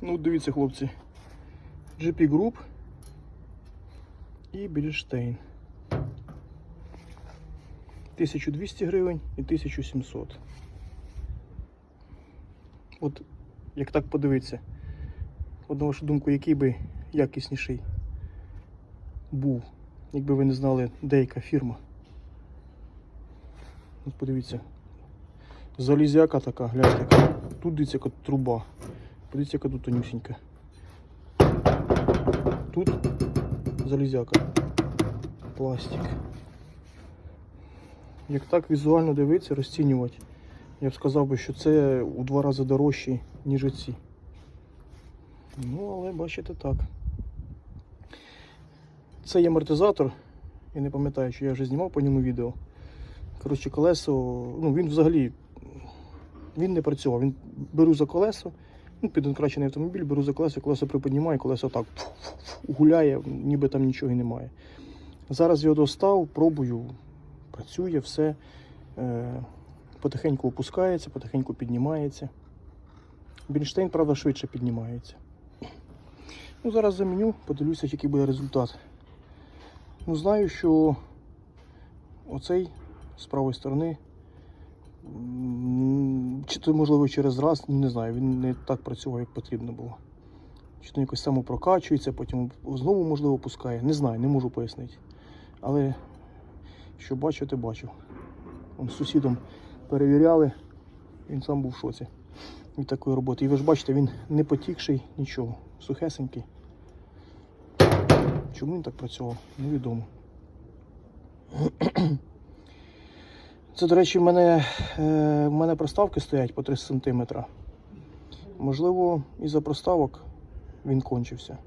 Ну, дивіться, хлопці. GP Group і Брільштейн. 1200 гривень і 1700. От як так подивитися, от вашу думку, який би якісніший був, якби ви не знали, де яка фірма. От подивіться. Залізяка така, гляньте. Тут дивіться, яка труба. Подивіться, яка тут тонюсінька. Тут залізяка. Пластик. Як так візуально дивитися, розцінювати, я б сказав би, що це у два рази дорожче, ніж ці. Ну, але бачите так. Це є амортизатор. Я не пам'ятаю, що я вже знімав по ньому відео. Коротше, колесо, ну він взагалі він не працював. Він беру за колесо, ну, підонкрачений автомобіль, беру за колесо, колесо приподнімаю, колесо так гуляє, ніби там нічого і немає. Зараз його достав, пробую, працює, все. Е, потихеньку опускається, потихеньку піднімається. Бінштейн, правда, швидше піднімається. Ну, зараз заміню, подивлюся, який буде результат. Ну, знаю, що оцей з правої сторони, чи то можливо через раз, ну, не знаю, він не так працював, як потрібно було. Чи то якось самопрокачується, потім знову можливо пускає. Не знаю, не можу пояснити. Але що бачу, те бачу. Он з сусідом перевіряли, він сам був в шоці від такої роботи. І ви ж бачите, він не потікший, нічого, сухесенький. Чому він так працював? Невідомо. Це, до речі, в мене, е, в мене проставки стоять по 3 см. Можливо, із-за проставок він кончився.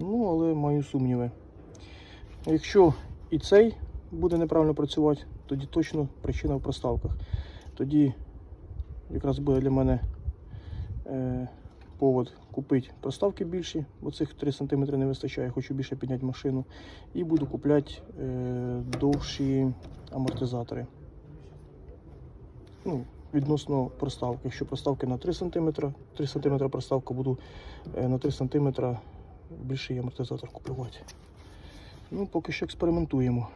Ну, але маю сумніви. Якщо і цей буде неправильно працювати, тоді точно причина в проставках. Тоді якраз буде для мене е, повод купити проставки більші, бо цих 3 см не вистачає, хочу більше підняти машину. І буду купляти е, довші амортизатори. Ну, відносно проставки. Якщо проставки на 3 см, 3 см проставка буду е, на 3 см більший амортизатор купувати. Ну, поки що експериментуємо.